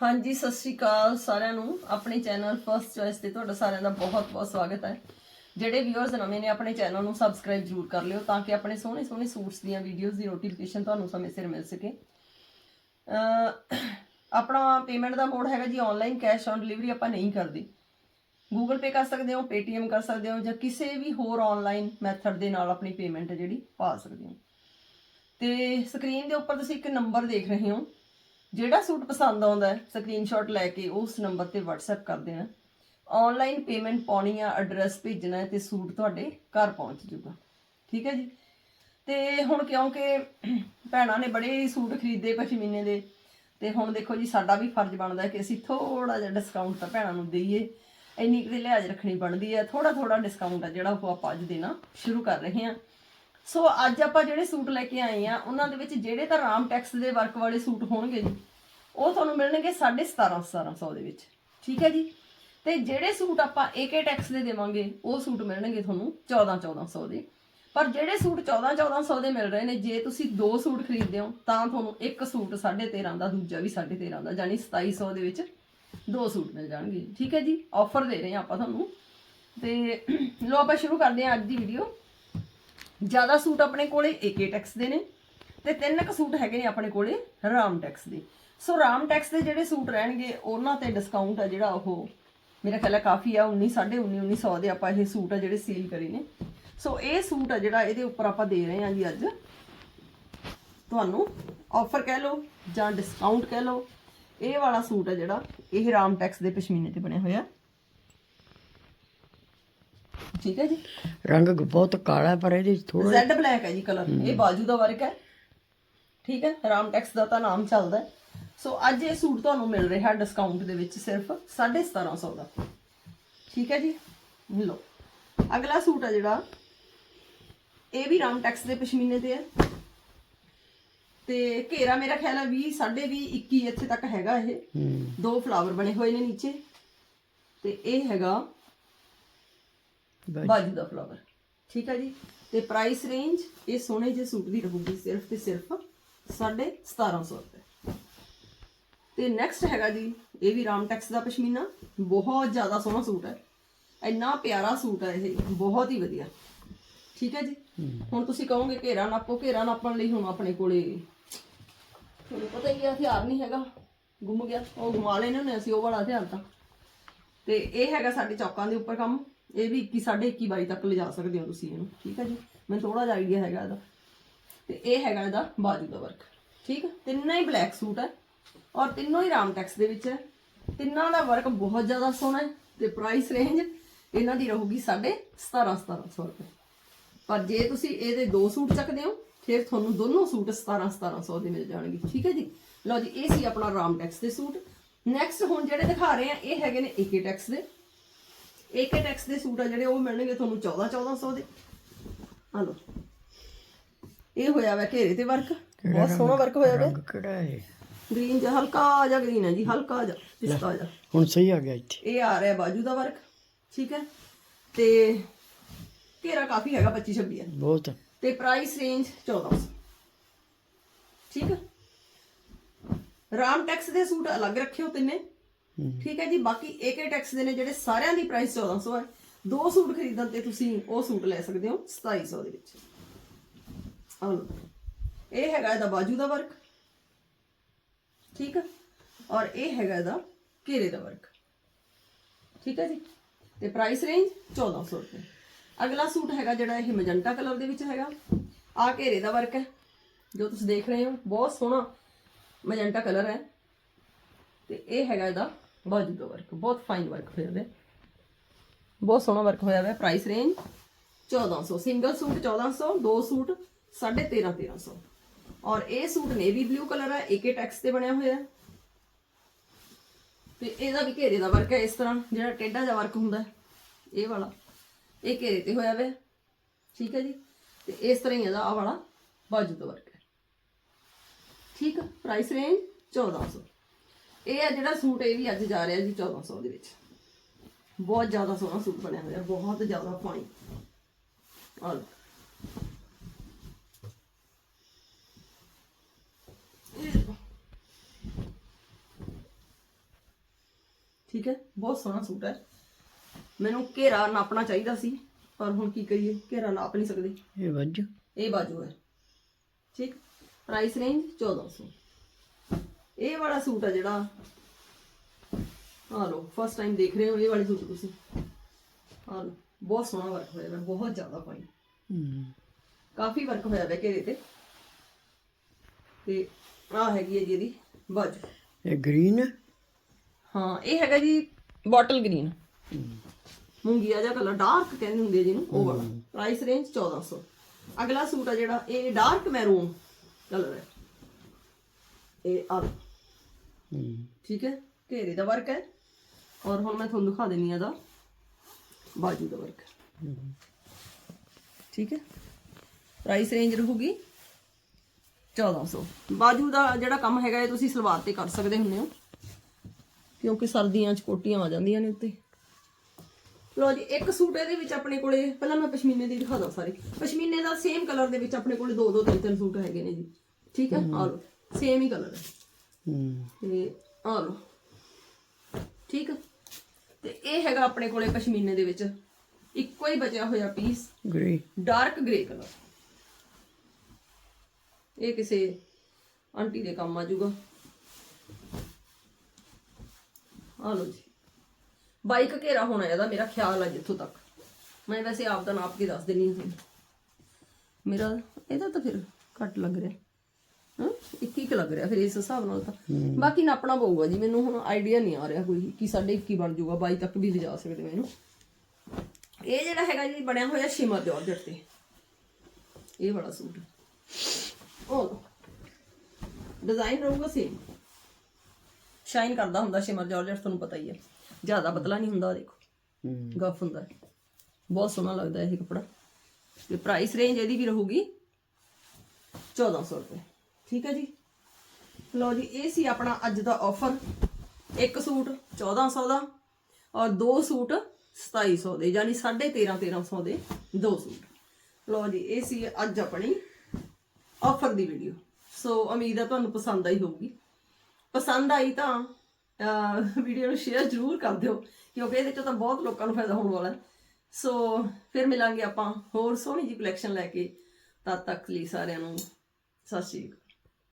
ਹਾਂਜੀ, ਸਤਿ ਸ਼੍ਰੀ ਅਕਾਲ ਸਾਰਿਆਂ ਨੂੰ। ਆਪਣੇ ਚੈਨਲ ਫਰਸਟ ਚੋਇਸ ਤੇ ਤੁਹਾਡਾ ਸਾਰਿਆਂ ਦਾ ਬਹੁਤ-ਬਹੁਤ ਸਵਾਗਤ ਹੈ। ਜਿਹੜੇ ਵਿਊਅਰਸ ਨਵੇਂ ਨੇ, ਆਪਣੇ ਚੈਨਲ ਨੂੰ ਸਬਸਕ੍ਰਾਈਬ ਜ਼ਰੂਰ ਕਰ ਲਿਓ ਤਾਂ ਕਿ ਆਪਣੇ ਸੋਹਣੇ ਸੋਹਣੇ ਸੂਟਸ ਦੀਆਂ ਵੀਡੀਓਜ਼ ਦੀ ਨੋਟੀਫਿਕੇਸ਼ਨ ਤੁਹਾਨੂੰ ਸਮੇਂ ਸਿਰ ਮਿਲ ਸਕੇ। ਆਪਣਾ ਪੇਮੈਂਟ ਦਾ ਮੋਡ ਹੈਗਾ ਜੀ ਆਨਲਾਈਨ ਕੈਸ਼ ਔਨ ਡਿਲੀਵਰੀ ਆਪਾਂ ਨਹੀਂ ਕਰਦੇ। ਗੂਗਲ ਪੇ ਕਰ ਸਕਦੇ ਹੋ ਪੇਟੀਐਮ ਕਰ ਸਕਦੇ ਹੋ ਜਾਂ ਕਿਸੇ ਵੀ ਹੋਰ ਆਨਲਾਈਨ ਮੈਥਡ ਦੇ ਨਾਲ ਆਪਣੀ ਪੇਮੈਂਟ ਜਿਹੜੀ ਪਾ ਸਕਦੇ ਹੋ। ਤੇ ਸਕਰੀਨ ਦੇ ਉੱਪਰ ਤੁਸੀਂ ਇੱਕ ਨੰਬਰ ਦੇਖ ਰਹੇ ਹੋ। ਜਿਹੜਾ ਸੂਟ ਪਸੰਦ ਆਉਂਦਾ ਹੈ ਸਕਰੀਨਸ਼ਾਟ ਲੈ ਕੇ ਉਸ ਨੰਬਰ ਤੇ WhatsApp ਕਰ ਦੇਣਾ। ਆਨਲਾਈਨ ਪੇਮੈਂਟ ਪਾਉਣੀ ਆ ਐਡਰੈਸ ਭੇਜਣਾ ਹੈ ਤੇ ਸੂਟ ਤੁਹਾਡੇ ਘਰ ਪਹੁੰਚ ਜਾਊਗਾ। ਠੀਕ ਹੈ ਜੀ? ਤੇ ਹੁਣ ਕਿਉਂਕਿ ਭੈਣਾਂ ਨੇ ਬੜੇ ਸੂਟ ਖਰੀਦੇ ਪਸ਼ਮੀਨੇ ਦੇ, ਤੇ ਹੁਣ ਦੇਖੋ ਜੀ, ਸਾਡਾ ਵੀ ਫਰਜ਼ ਬਣਦਾ ਕਿ ਅਸੀਂ ਥੋੜਾ ਜਿਹਾ ਡਿਸਕਾਊਂਟ ਤਾਂ ਭੈਣਾਂ ਨੂੰ ਦਈਏ। ਇੰਨੀ ਕੁ ਦੀ ਲਿਹਾਜ਼ ਰੱਖਣੀ ਬਣਦੀ ਹੈ ਥੋੜਾ ਥੋੜਾ ਡਿਸਕਾਊਂਟ ਆ ਜਿਹੜਾ ਉਹ ਆਪਾਂ ਅੱਜ ਦੇਣਾ ਸ਼ੁਰੂ ਕਰ ਰਹੇ ਹਾਂ। ਸੋ ਅੱਜ ਆਪਾਂ ਜਿਹੜੇ ਸੂਟ ਲੈ ਕੇ ਆਏ ਆ, ਉਹਨਾਂ ਦੇ ਵਿੱਚ ਜਿਹੜੇ ਤਾਂ ਰਾਮ ਟੈਕਸ ਦੇ ਵਰਕ ਵਾਲੇ ਸੂਟ ਹੋਣਗੇ ਜੀ, ਉਹ ਤੁਹਾਨੂੰ ਮਿਲਣਗੇ 17.5 1700 ਦੇ ਵਿੱਚ। ਠੀਕ ਹੈ ਜੀ? ਤੇ ਜਿਹੜੇ ਸੂਟ ਆਪਾਂ ਏਕੇ ਟੈਕਸ ਦੇ ਦੇਵਾਂਗੇ, ਉਹ ਸੂਟ ਮਿਲਣਗੇ ਤੁਹਾਨੂੰ 14 1400 ਦੇ। ਪਰ ਜਿਹੜੇ ਸੂਟ 14 1400 ਦੇ ਮਿਲ ਰਹੇ ਨੇ, ਜੇ ਤੁਸੀਂ ਦੋ ਸੂਟ ਖਰੀਦਦੇ ਹੋ, ਤਾਂ ਤੁਹਾਨੂੰ ਇੱਕ ਸੂਟ 13.5 ਦਾ, ਦੂਜਾ ਵੀ 13.5 ਦਾ, ਯਾਨੀ 2700 ਦੇ ਵਿੱਚ ਦੋ ਸੂਟ ਮਿਲ ਜਾਣਗੇ। ਠੀਕ ਹੈ ਜੀ? ਆਫਰ ਦੇ ਰਹੇ ਹਾਂ ਆਪਾਂ ਤੁਹਾਨੂੰ। ਤੇ ਲੋ ਆਪਾਂ ਸ਼ੁਰੂ ਕਰਦੇ ਹਾਂ ਅੱਜ ਦੀ ਵੀਡੀਓ ਜ਼ਿਆਦਾ ਸੂਟ ਆਪਣੇ ਕੋਲੇ ਏਕੇ ਟੈਕਸ ਦੇ ਨੇ ਤੇ ਤਿੰਨ ਕੁ ਸੂਟ ਹੈਗੇ ਨੇ ਆਪਣੇ ਕੋਲੇ ਰਾਮ ਟੈਕਸ ਦੇ। ਸੋ ਰਾਮ ਟੈਕਸ ਦੇ ਜਿਹੜੇ ਸੂਟ ਰਹਿਣਗੇ, ਉਹਨਾਂ ਤੇ ਡਿਸਕਾਊਂਟ ਆ ਜਿਹੜਾ ਉਹ ਮੇਰਾ ਖਿਆਲ ਹੈ ਕਾਫੀ ਆ 19 19.5 1900 ਦੇ ਆਪਾਂ ਇਹ ਸੂਟ ਆ ਜਿਹੜੇ ਸੀਲ ਕਰੇ ਨੇ। ਸੋ ਇਹ ਸੂਟ ਆ ਜਿਹੜਾ ਇਹਦੇ ਉੱਪਰ ਆਪਾਂ ਦੇ ਰਹੇ ਹਾਂ ਜੀ ਅੱਜ। ਤੁਹਾਨੂੰ ਆਫਰ ਕਹਿ ਲਓ ਜਾਂ ਡਿਸਕਾਊਂਟ ਕਹਿ ਲਓ, ਇਹ ਵਾਲਾ ਸੂਟ ਆ ਜਿਹੜਾ ਇਹ ਰਾਮ ਟੈਕਸ ਦੇ ਪਸ਼ਮੀਨੇ ਤੇ ਬਣਿਆ ਹੋਇਆ। ਠੀਕ ਹੈ ਜੀ? ਰੰਗ ਬਹੁਤ ਕਾਲਾ ਹੈ, ਪਰ ਇਹਦੇ ਥੋੜਾ ਜ਼ੈਡ ਬਲੈਕ ਹੈ ਜੀ ਕਲਰ ਇਹ ਬਾਜੂ ਦਾ ਵਰਕ ਹੈ। ਠੀਕ ਹੈ? ਰਾਮ ਟੈਕਸ ਦਾ ਤਾਂ ਨਾਮ ਚੱਲਦਾ ਹੈ। ਸੋ ਅੱਜ ਇਹ ਸੂਟ ਤੁਹਾਨੂੰ ਮਿਲ ਰਿਹਾ ਡਿਸਕਾਊਂਟ ਦੇ ਵਿੱਚ ਸਿਰਫ 1750 ਦਾ। ਠੀਕ ਹੈ ਜੀ? ਲਓ ਅਗਲਾ ਸੂਟ ਹੈ ਜਿਹੜਾ ਇਹ ਵੀ ਰਾਮ ਟੈਕਸ ਦੇ ਪਸ਼ਮੀਨੇ ਤੇ ਹੈ। ਤੇ ਘੇਰਾ ਮੇਰਾ ਖਿਆਲ ਹੈ 20 20.5 21 ਇੱਥੇ ਤੱਕ ਹੈਗਾ ਇਹ। ਦੋ ਫਲਾਵਰ ਬਣੇ ਹੋਏ ਨੇ ਨੀਚੇ। ਤੇ ਇਹ ਹੈਗਾ। ਬਾਜੂ ਦਾ ਫਲਾਵਰ ਠੀਕ ਹੈ ਜੀ? ਤੇ ਪ੍ਰਾਈਸ ਰੇਂਜ ਇਹ ਸੋਹਣੇ ਜਿਹੇ ਸੂਟ ਦੀ ਰਹੂਗੀ ਸਿਰਫ ਤੇ ਸਿਰਫ 1750 ਰੁਪਏ। ਤੇ ਨੈਕਸਟ ਹੈਗਾ ਜੀ ਇਹ ਵੀ ਰਾਮ ਟੈਕਸ ਦਾ ਪਸ਼ਮੀਨਾ। ਬਹੁਤ ਜ਼ਿਆਦਾ ਸੋਹਣਾ ਸੂਟ ਹੈ। ਇੰਨਾ ਪਿਆਰਾ ਸੂਟ ਹੈ ਇਹ। ਬਹੁਤ ਹੀ ਵਧੀਆ। ਠੀਕ ਹੈ ਜੀ? ਹੁਣ ਤੁਸੀਂ ਕਹੋਗੇ ਘੇਰਾ ਨਾਪੋ ਘੇਰਾ ਨਾਪਣ ਲਈ ਹੁਣ ਆਪਣੇ ਕੋਲੇ ਤੁਹਾਨੂੰ ਪਤਾ ਹੀ ਆ ਹਥਿਆਰ ਨਹੀਂ ਹੈਗਾ। ਗੁੰਮ ਗਿਆ। ਉਹ ਗੁਮਾ ਲੈਣੇ ਨੇ ਅਸੀਂ ਉਹ ਵਾਲਾ ਹਥਿਆਰ ਤਾਂ ਤੇ ਇਹ ਹੈਗਾ ਸਾਡੇ ਚੌਕਾਂ ਦੇ ਉੱਪਰ ਕੰਮ। ਇਹ ਵੀ 21 21 22 ਤੱਕ ਲਿਜਾ ਸਕਦੇ ਹੋ ਤੁਸੀਂ ਇਹਨੂੰ, ਠੀਕ ਹੈ ਜੀ? ਮੈਨੂੰ ਥੋੜਾ ਜਿਹਾ ਆਈਡੀਆ ਹੈਗਾ ਇਹਦਾ। ਤੇ ਇਹ ਹੈਗਾ ਇਹਦਾ ਬਾਜੂ ਦਾ ਵਰਕ, ਠੀਕ? ਹੈ ਤਿੰਨਾਂ ਹੀ ਬਲੈਕ ਸੂਟ ਹੈ ਔਰ ਤਿੰਨੋਂ ਹੀ ਰਾਮ ਟੈਕਸ ਦੇ ਵਿੱਚ ਹੈ। ਤਿੰਨਾਂ ਦਾ ਵਰਕ ਬਹੁਤ ਜ਼ਿਆਦਾ ਸੋਹਣਾ ਹੈ ਤੇ ਪ੍ਰਾਈਸ ਰੇਂਜ ਇਹਨਾਂ ਦੀ ਰਹੂਗੀ 17.5 1700 ਰੁਪਏ। ਪਰ ਜੇ ਤੁਸੀਂ ਇਹਦੇ ਦੋ ਸੂਟ ਚੱਕਦੇ ਹੋ, ਫਿਰ ਤੁਹਾਨੂੰ ਦੋਨੋਂ ਸੂਟ 17 1700 ਦੇ ਮਿਲ ਜਾਣਗੇ, ਠੀਕ ਹੈ ਜੀ? ਲਓ ਜੀ, ਇਹ ਸੀ ਆਪਣਾ ਰਾਮ ਟੈਕਸ ਦੇ ਸੂਟ। ਨੈਕਸਟ ਹੁਣ ਜਿਹੜੇ ਦਿਖਾ ਰਹੇ ਆ ਇਹ ਹੈਗੇ ਨੇ ਏਕੇ ਟੈਕਸ ਦੇ। ਏਕੇ ਟੈਕਸ ਦੇ ਸੂਟ ਆ ਜਿਹੜੇ ਉਹ ਮਿਲਣਗੇ ਤੁਹਾਨੂੰ 14 1400 ਦੇ। ਆ ਲਓ। ਇਹ ਹੋਇਆ ਵਾ ਘੇਰੇ ਤੇ ਵਰਕ ਬਹੁਤ ਸੋਹਣਾ ਵਰਕ ਹੋਇਆ ਵਾ। ਰੰਗ ਕਿਹੜਾ ਹੈ ਗ੍ਰੀਨ ਜਿਹਾ ਹਲਕਾ ਜਿਹਾ ਗ੍ਰੀਨ ਹੈ ਜੀ ਹਲਕਾ ਜਿਹਾ ਪਿਸਤਾ ਜਿਹਾ। ਹੁਣ ਸਹੀ ਆ ਗਿਆ ਇੱਥੇ। ਇਹ ਆ ਰਿਹਾ ਬਾਜੂ ਦਾ ਵਰਕ ਠੀਕ ਹੈ? ਤੇ ਘੇਰਾ ਕਾਫੀ ਹੈਗਾ 25 26 ਹੈ। ਬਹੁਤ। ਤੇ ਪ੍ਰਾਈਸ ਰੇਂਜ 1400 ਠੀਕ ਹੈ? ਰਾਮ ਟੈਕਸ ਦੇ ਸੂਟ ਅਲੱਗ ਰੱਖਿਓ ਤਿੰਨੇ। ਠੀਕ ਹੈ ਜੀ, ਬਾਕੀ ਏਕੇ ਟੈਕਸ ਦੇ ਨੇ ਜਿਹੜੇ ਸਾਰਿਆਂ ਦੀ ਪ੍ਰਾਈਸ 1400 ਹੈ। ਦੋ ਸੂਟ ਖਰੀਦਣ ਤੇ ਤੁਸੀਂ ਉਹ ਸੂਟ ਲੈ ਸਕਦੇ ਹੋ 2700 ਦੇ ਵਿੱਚ। ਆਹ ਲਓ। ਇਹ ਹੈਗਾ ਇਹਦਾ ਬਾਜੂ ਦਾ ਵਰਕ। ਠੀਕ ਹੈ ਔਰ ਇਹ ਹੈਗਾ ਇਹਦਾ ਘੇਰੇ ਦਾ ਵਰਕ। ਠੀਕ ਹੈ ਜੀ? ਤੇ ਪ੍ਰਾਈਸ ਰੇਂਜ 1400 ਰੁਪਏ। ਅਗਲਾ ਸੂਟ ਹੈਗਾ ਜਿਹੜਾ ਇਹ ਮੈਜੈਂਟਾ ਕਲਰ ਦੇ ਵਿੱਚ ਹੈਗਾ। ਆ ਘੇਰੇ ਦਾ ਵਰਕ ਹੈ। ਜੋ ਤੁਸੀਂ ਦੇਖ ਰਹੇ ਹੋ, ਬਹੁਤ ਸੋਹਣਾ ਮਜੰਟਾ ਕਲਰ ਹੈ। ਤੇ ਇਹ ਹੈਗਾ ਇਹਦਾ ਬਾਜੂ ਦਾ ਵਰਕ ਬਹੁਤ ਫਾਈਨ ਵਰਕ ਹੋਇਆ ਹੈ ਬਹੁਤ ਸੋਹਣਾ ਵਰਕ ਹੋਇਆ ਹੈ ਪ੍ਰਾਈਸ ਰੇਂਜ 1400 ਸਿੰਗਲ ਸੂਟ 1400 ਦੋ ਸੂਟ 13.5 1300 ਔਰ ਇਹ ਸੂਟ ਨੇਵੀ ਬਲੂ ਕਲਰ ਹੈ ਏਕੇ ਟੈਕਸ ਤੇ ਬਣਿਆ ਹੋਇਆ ਹੈ। ਤੇ ਇਹਦਾ ਵੀ ਘੇਰੇ ਦਾ ਵਰਕ ਹੈ ਇਸ ਤਰ੍ਹਾਂ, ਜਿਹੜਾ ਟੇਢਾ ਜਿਹਾ ਵਰਕ ਹੁੰਦਾ ਇਹ ਵਾਲਾ। ਇਹ ਘੇਰੇ ਤੇ ਹੋਇਆ ਹੋਇਆ ਠੀਕ ਹੈ ਜੀ? ਤੇ ਇਸ ਤਰ੍ਹਾਂ ਹੀ ਇਹਦਾ ਆ ਵਾਲਾ ਬਾਜੂ ਦਾ ਵਰਕ ਹੈ। ਠੀਕ ਹੈ ਪ੍ਰਾਈਸ ਰੇਂਜ 1400 ਇਹ ਆ ਜਿਹੜਾ ਸੂਟ ਇਹ ਵੀ ਅੱਜ ਜਾ ਰਿਹਾ ਜੀ 1400 ਦੇ ਵਿੱਚ। ਬਹੁਤ ਜ਼ਿਆਦਾ ਸੋਹਣਾ ਸੂਟ ਬਣਿਆ ਹੋਇਆ ਬਹੁਤ ਜ਼ਿਆਦਾ ਲਓ। ਇਹ ਠੀਕ ਹੈ ਬਹੁਤ ਸੋਹਣਾ ਸੂਟ ਹੈ। ਮੈਨੂੰ ਘੇਰਾ ਨਾਪਣਾ ਚਾਹੀਦਾ ਸੀ ਪਰ ਹੁਣ ਕੀ ਕਰੀਏ ਘੇਰਾ ਨਾਪ ਨਹੀਂ ਸਕਦੇ। ਇਹ ਵੱਜ। ਇਹ ਬਾਜੂ ਹੈ। ਠੀਕ ਪ੍ਰਾਈਸ ਰੇਂਜ 1400 ਇਹ ਵਾਲਾ ਸੂਟ ਹੈ ਜਿਹੜਾ। ਆ ਲੋ ਫਸਟ ਟਾਈਮ ਦੇਖ ਰਹੇ ਹੋ ਇਹ ਵਾਲੇ ਸੂਟ ਤੁਸੀਂ। ਆ ਲੋ ਬਹੁਤ ਸੋਹਣਾ ਵਰਕ ਹੋਇਆ ਹੈ ਬਹੁਤ ਜ਼ਿਆਦਾ ਹੂੰ। ਕਾਫੀ ਵਰਕ ਹੋਇਆ ਹੈ ਘੇਰੇ ਤੇ। ਤੇ ਆ ਹੈਗੀ ਹੈ ਜੀ ਇਹਦੀ ਬਾਜੂ ਇਹ ਗ੍ਰੀਨ ਹੈ ਹਾਂ ਇਹ ਹੈਗਾ ਜੀ ਬੋਟਲ ਗ੍ਰੀਨ ਮੂੰਗੀਆ ਜਿਹਾ ਕਲਰ ਡਾਰਕ ਕਹਿੰਦੇ ਹੁੰਦੇ ਆ ਜਿਹਨੂੰ ਉਹ ਵਾਲਾ। ਪ੍ਰਾਈਸ ਰੇਂਜ 1400 ਅਗਲਾ ਸੂਟ ਆ ਜਿਹੜਾ ਇਹ ਡਾਰਕ ਮੈਰੂਨ ਕਲਰ ਹੈ ਇਹ ਆ ਠੀਕ ਹੈ? ਘੇਰੇ ਦਾ ਵਰਕ ਹੈ। ਔਰ ਹੁਣ ਮੈਂ ਤੁਹਾਨੂੰ ਦਿਖਾ ਦੇਣੀ ਆ ਦਾ ਬਾਜੂ ਦਾ ਵਰਕ ਠੀਕ ਹੈ? ਪ੍ਰਾਈਸ ਰੇਂਜ ਰਹੂਗੀ 1400 ਬਾਜੂ ਦਾ ਜਿਹੜਾ ਕੰਮ ਹੈਗਾ ਇਹ ਤੁਸੀਂ ਸਲਵਾਰ ਤੇ ਕਰ ਸਕਦੇ ਹੁੰਦੇ ਹੋ। ਕਿਉਂਕਿ ਸਰਦੀਆਂ 'ਚ ਕੋਟੀਆਂ ਆ ਜਾਂਦੀਆਂ ਨੇ ਉੱਤੇ। ਲੋ ਜੀ ਇੱਕ ਸੂਟ ਇਹਦੇ ਵਿੱਚ ਆਪਣੇ ਕੋਲੇ ਪਹਿਲਾਂ ਮੈਂ ਪਸ਼ਮੀਨੇ ਦੀ ਦਿਖਾ ਦਾਂ ਸਾਰੇ। ਪਸ਼ਮੀਨੇ ਦਾ ਸੇਮ ਕਲਰ ਦੇ ਵਿੱਚ ਆਪਣੇ ਕੋਲੇ ਦੋ ਦੋ ਤਿੰਨ ਤਿੰਨ ਸੂਟ ਹੈਗੇ ਨੇ ਜੀ। ਠੀਕ ਹੈ? ਲੋ ਸੇਮ ਹੀ ਕਲਰ ਹੈ। ਹੂੰ ਤੇ ਆ ਲੋ ਠੀਕ ਤੇ ਇਹ ਹੈਗਾ ਆਪਣੇ ਕੋਲੇ ਪਸ਼ਮੀਨੇ ਦੇ ਵਿੱਚ। ਇੱਕੋ ਹੀ ਬਚਿਆ ਹੋਇਆ piece grey dark grey colour ਇਹ ਕਿਸੇ ਆਂਟੀ ਦੇ ਕੰਮ ਆ ਜਾਊਗਾ ਆ ਲੋ ਜੀ। ਬਾਈਕ ਘੇਰਾ ਹੋਣਾ ਇਹਦਾ ਮੇਰਾ ਖਿਆਲ ਆ ਜਿੱਥੋਂ ਤੱਕ। ਮੈਂ ਵੈਸੇ ਆਪ ਦਾ ਨਾਪ ਕੇ ਦੱਸ ਦਿੰਨੀ ਹਾਂ ਮੇਰਾ ਇਹਦਾ ਤਾਂ ਫਿਰ ਘੱਟ ਲੱਗ ਰਿਹਾ। ਹਾਂ 21 ਲੱਗ ਰਿਹਾ ਫਿਰ ਇਸ ਹਿਸਾਬ ਨਾਲ ਤਾਂ। ਬਾਕੀ ਨਾਪਣਾ ਪਊਗਾ ਜੀ ਮੈਨੂੰ ਹੁਣ ਆਈਡੀਆ ਨਹੀਂ ਆ ਰਿਹਾ ਕੋਈ ਕਿ ਸਾਡੇ 21 ਬਣ ਜਾਊਗਾ 22 ਤੱਕ ਵੀ ਲਿਜਾ ਸਕਦੇ ਮੈਨੂੰ ਇਹ ਜਿਹੜਾ ਹੈਗਾ ਜੀ ਬਣਿਆ ਹੋਇਆ ਸ਼ਿਮਰ ਜਾਰਜਟ ਤੇ। ਇਹ ਵਾਲਾ ਸੂਟ ਉਹ ਡਿਜ਼ਾਈਨ ਰਹੂਗਾ ਸੇਮ ਸ਼ਾਈਨ ਕਰਦਾ ਹੁੰਦਾ ਸ਼ਿਮਰ ਜਾਰਜਟ ਤੁਹਾਨੂੰ ਪਤਾ ਹੀ ਹੈ। ਜ਼ਿਆਦਾ ਪਤਲਾ ਨਹੀਂ ਹੁੰਦਾ ਦੇਖੋ। ਗਫ ਹੁੰਦਾ ਹੈ। ਬਹੁਤ ਸੋਹਣਾ ਲੱਗਦਾ ਇਹ ਕੱਪੜਾ। ਤੇ ਪ੍ਰਾਈਸ ਰੇਂਜ ਇਹਦੀ ਵੀ ਰਹੂਗੀ 1400 ਰੁਪਏ। ਠੀਕ ਹੈ ਜੀ। ਲਓ ਜੀ, ਇਹ ਸੀ ਆਪਣਾ ਅੱਜ ਦਾ ਆਫਰ ਇੱਕ ਸੂਟ 1400 ਦਾ ਔਰ ਦੋ ਸੂਟ 2700 ਦੇ, ਯਾਨੀ 13.5 1300 ਦੇ ਦੋ ਸੂਟ। ਲਓ ਜੀ, ਇਹ ਸੀ ਅੱਜ ਆਪਣੀ ਆਫਰ ਦੀ ਵੀਡੀਓ ਸੋ ਉਮੀਦ ਹੈ ਤੁਹਾਨੂੰ ਪਸੰਦ ਆਈ ਹੋਊਗੀ। ਪਸੰਦ ਆਈ ਤਾਂ ਵੀਡੀਓ ਨੂੰ ਸ਼ੇਅਰ ਜ਼ਰੂਰ ਕਰ ਦਿਓ, ਕਿਉਂਕਿ ਇਹਦੇ ਚੋਂ ਤਾਂ ਬਹੁਤ ਲੋਕਾਂ ਨੂੰ ਫਾਇਦਾ ਹੋਣ ਵਾਲਾ ਹੈ। ਸੋ ਫਿਰ ਮਿਲਾਂਗੇ ਆਪਾਂ ਹੋਰ ਸੋਹਣੀ ਜੀ ਕਲੈਕਸ਼ਨ ਲੈ ਕੇ। ਤਦ ਤੱਕ ਲਈ ਸਾਰਿਆਂ ਨੂੰ, ਸਤਿ ਸ਼੍ਰੀ ਅਕਾਲ।